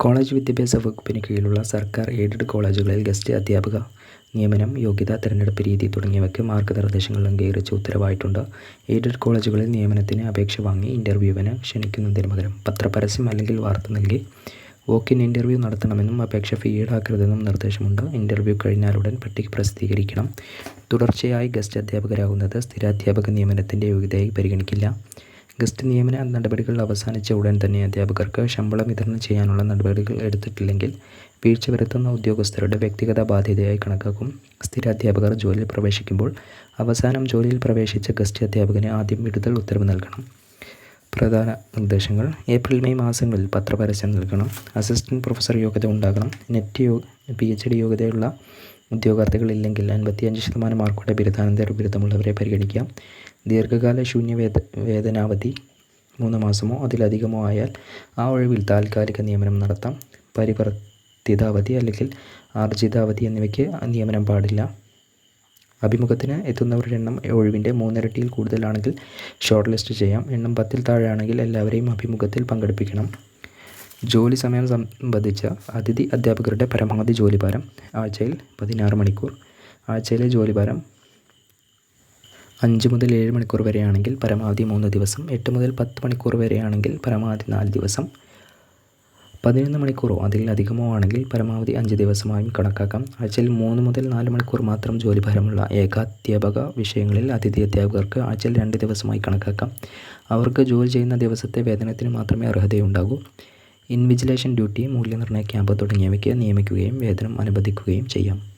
College വിദ്യാഭ്യാസ വകുപ്പിന് കീഴിലുള്ള സർക്കാർ എയ്ഡഡ് കോളേജുകളിൽ ഗസ്റ്റ് അധ്യാപക നിയമനം യോഗ്യത തിരഞ്ഞെടുപ്പ് രീതി തുടങ്ങിയവയ്ക്ക് മാർഗനിർദ്ദേശങ്ങൾ അംഗീകരിച്ച് ഉത്തരവായിട്ടുണ്ട്. എയ്ഡഡ് കോളേജുകളിൽ നിയമനത്തിന് അപേക്ഷ വാങ്ങി ഇന്റർവ്യൂവിന് ക്ഷണിക്കുന്നതിന് പകരം പത്രപരസ്യം അല്ലെങ്കിൽ വാർത്ത നൽകി വോക്ക് ഇൻ ഇന്റർവ്യൂ നടത്തണമെന്നും അപേക്ഷ ഫീ ഈടാക്കരുതെന്നും നിർദ്ദേശമുണ്ട് ഇന്റർവ്യൂ കഴിഞ്ഞാലുടൻ പട്ടിക പ്രസിദ്ധീകരിക്കണം. തുടർച്ചയായി ഗസ്റ്റ് അധ്യാപകരാകുന്നത് സ്ഥിരാധ്യാപക നിയമനത്തിന്റെ യോഗ്യതയായി പരിഗണിക്കില്ല. ഗസ്റ്റ് നിയമന നടപടികൾ അവസാനിച്ച ഉടൻ തന്നെ അധ്യാപകർക്ക് ശമ്പളം വിതരണം ചെയ്യാനുള്ള നടപടികൾ എടുത്തിട്ടില്ലെങ്കിൽ വീഴ്ച വരുത്തുന്ന ഉദ്യോഗസ്ഥരുടെ വ്യക്തിഗത ബാധ്യതയായി കണക്കാക്കും. സ്ഥിര അധ്യാപകർ ജോലിയിൽ പ്രവേശിക്കുമ്പോൾ അവസാനം ജോലിയിൽ പ്രവേശിച്ച ഗസ്റ്റ് അധ്യാപകന് ആദ്യം വിടുതൽ ഉത്തരവ് നൽകണം. പ്രധാന നിർദ്ദേശങ്ങൾ. ഏപ്രിൽ മെയ് മാസങ്ങളിൽ പത്രപരസ്യം നൽകണം. അസിസ്റ്റന്റ് പ്രൊഫസർ യോഗ്യത ഉണ്ടാകണം. നെറ്റ് യോ പി എച്ച് ഡി യോഗ്യതയുള്ള ഉദ്യോഗാർത്ഥികളില്ലെങ്കിൽ അൻപത്തിയഞ്ച് ശതമാനം മാർക്കോടെ ബിരുദാനന്തര ബിരുദമുള്ളവരെ പരിഗണിക്കാം. ദീർഘകാല ശൂന്യ വേത വേതനാവധി മൂന്ന് മാസമോ അതിലധികമോ ആയാൽ ആ ഒഴിവിൽ താൽക്കാലിക നിയമനം നടത്താം. പരിവർത്തിതാവധി അല്ലെങ്കിൽ ആർജിതാവധി എന്നിവയ്ക്ക് നിയമനം പാടില്ല. അഭിമുഖത്തിന് എത്തുന്നവരുടെ എണ്ണം ഒഴിവിന്റെ മൂന്നിരട്ടിയിൽ കൂടുതലാണെങ്കിൽ ഷോർട്ട് ലിസ്റ്റ് ചെയ്യാം. എണ്ണം പത്തിൽ താഴെയാണെങ്കിൽ എല്ലാവരെയും അഭിമുഖത്തിൽ പങ്കെടുപ്പിക്കണം. ജോലി സമയം സംബന്ധിച്ച അതിഥി അധ്യാപകരുടെ പരമാവധി ജോലിഭാരം ആഴ്ചയിൽ പതിനാറ് മണിക്കൂർ. ആഴ്ചയിലെ ജോലിഭാരം അഞ്ച് മുതൽ ഏഴ് മണിക്കൂർ വരെയാണെങ്കിൽ പരമാവധി മൂന്ന് ദിവസം എട്ട് മുതൽ പത്ത് മണിക്കൂർ വരെയാണെങ്കിൽ പരമാവധി നാല് ദിവസം. പതിനൊന്ന് മണിക്കൂറോ അതിലധികമോ ആണെങ്കിൽ പരമാവധി അഞ്ച് ദിവസമായും കണക്കാക്കാം. ആഴ്ചയിൽ മൂന്ന് മുതൽ നാല് മണിക്കൂർ മാത്രം ജോലിഭാരമുള്ള ഏകാധ്യാപക വിഷയങ്ങളിൽ അതിഥി അധ്യാപകർക്ക് ആഴ്ചയിൽ രണ്ട് ദിവസമായി കണക്കാക്കാം. അവർക്ക് ജോലി ചെയ്യുന്ന ദിവസത്തെ വേതനത്തിന് മാത്രമേ അർഹതയുണ്ടാകൂ. ഇൻവിജിലേഷൻ ഡ്യൂട്ടി മൂല്യനിർണയ ക്യാമ്പ് തുടങ്ങിയവയ്ക്ക് നിയമിക്കുകയും വേതനം അനുവദിക്കുകയും ചെയ്യാം.